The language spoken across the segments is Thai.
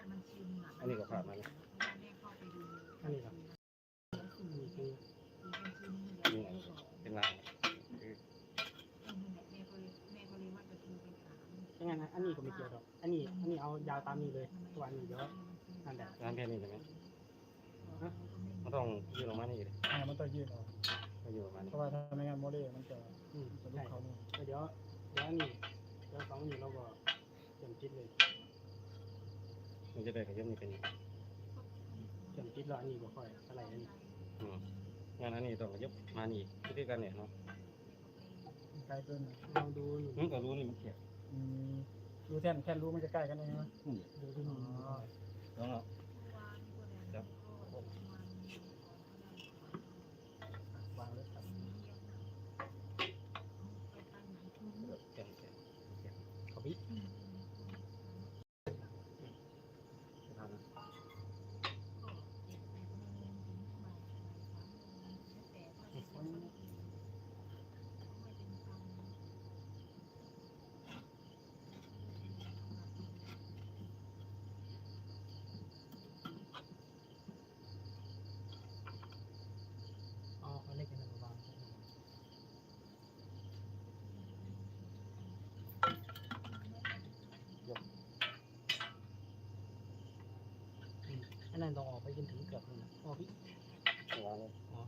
านมันซึมอะอันนี้ก็ขาดมาแล้วแม่เข้าไปดูอันนี้ครับนี่คือมันซึมนี่ไงเป็นลายคือแม่ก็เลยแม่ก็เลยว่าจะโทรไปถามยังไงนะอันนี้ก็ไม่เกี่ยวหรอกอันนี้อันนี้เอายาวตามนี้เลยตัวอันนี้เดี๋ยวนั่นแหละร้านแค่นี้ใช่ไหมมันต้องยืดออกมานี่เลยอ่ามันต้องยืดออกก็ยืดออกมานี่เพราะว่าถ้าไม่งั้นโมเดลมันจะอืมจะลุใช่กเขานี่เดี๋ยวเดี๋ยวอันนี้เดี๋ยวสองอันนี้เราก็เตรียมจิตเลย มันจะได้ขยับนี่เป็นเตรียมจิตแล้วอันนี้ก็ค่อยอะไรอันนี้อืมงานอันนี้ต้องขยับมานี่คือกันเนี่ยเนาะใกล้เกินลองดูหนึ่งมันก็รู้นี่มันเขียนอืมรู้แท่นแท่นรู้มันจะใกล้กันเองไหมอืมดูที่นี่แล้วเนาะ วางไว้ครับ เขียนเขียนเขียน เขาพิ ทำนะ เอาเอาเล็กกันมาวางอืมอั นนั้นต้องออกไปจนถึงเกือบนู่นนะอ๋อพี่วางเลยอ๋อ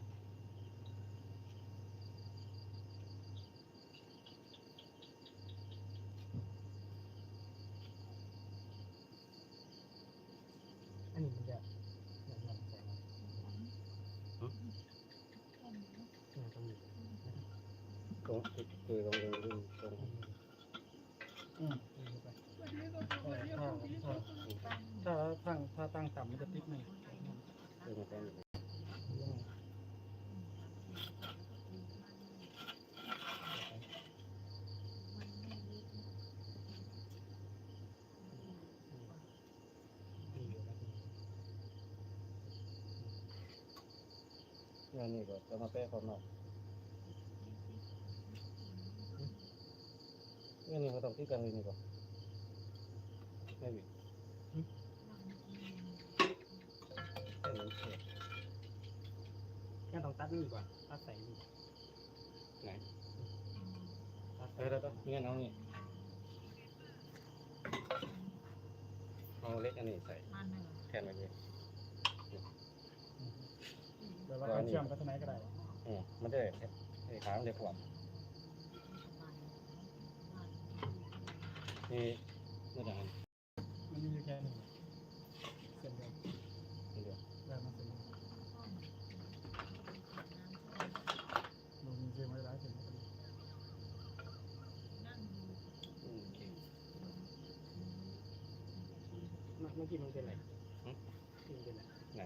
อันนี้มันจะเหมือนมันใส่มาเนี่ยตรงนี้ตรงคือตรงตรงตรงตรงอืม นี่ไป เออถ้าถ้าถ้าตั้งถ้าตั้งต่ำมันจะติดหน่อย ตรงตรง นี่อยู่แล้ว งานนี้ก็จะมาแปะขอบนอกงานนี้ก็ต้องที่กันเลยนี่ก่อนไม่บิดแต่มันเขียนงั้นต้องตัดนี่ก่อนตัดใส่นี่ไหนตัดเอใส่อแล้วก็งั้นเอานี่เอาเล็กอันนี้ใส่แทนไปเลย เดี๋ยวเราเอาเชื่อมกับตัวไหนก็ได้อืมมันได้ไอ้ขามันจะขวบนี่นี่ดังนั้นมันมีอยู่แค่นี้เส้นเดียวนี่เดียวแล้วมันเป็นลงมีเส้นไว้หลายเส้นอืมโอเคเมื่อกี้มันเป็นอะไรที่มันเป็นอะไรไหน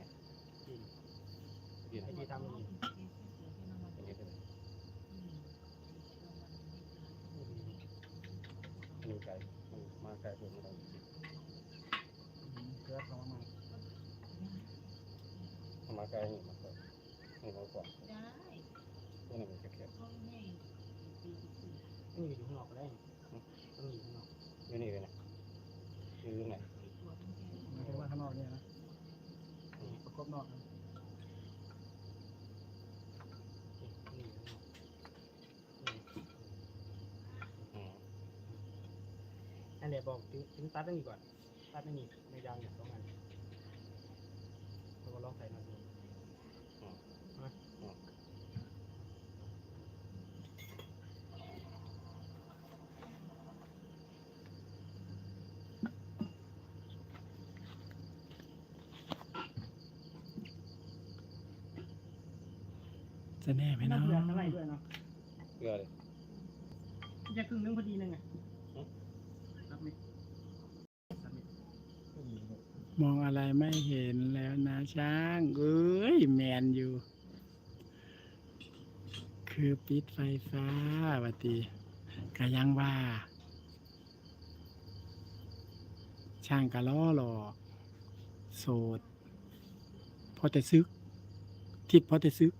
ที่ยื นไอ้อันนี้ที่ทำมันอยู่เป็นอันนี้ไกลมันมาไกลเพิ่มมาตรงนี้อืมเกลือเข้ามาถ้ามาไกลนี่มันก็นี่เรากว่าตัวนี้มันจะแคบอันนี้อยู่ข้างนอกก็ได้ต้องอยู่ข้างนอกอยู่นี่เลยนะอยู่ตรงไหนหมายถึงว่าข้างนอกเนี่ยนะอืมประกบนอกนะ นี่อยู่ข้างนอก อืม อันเดี๋ยวบอกถึงถึงตัดตรงนี้ก่อน ตัดตรงนี้ในยาวเนี่ยสองอันแล้วก็ลองใส่มาดูอืมนะอืมจะแน่ไหมไม่น่าเนาะเบื่ออะไรด้วยเนาะเกลือเลยจะครึ่งนึงพอดีนึงไงอืม รับไหมรับไหม มองอะไรไม่เห็นแล้วนะช้าง เอ้ย แมนอยู่ คือปิดไฟฟ้าวัตีกะยังว่า ช่างกะล้อหลอกโสด พอแต่ซึก ทิศพอแต่ซึก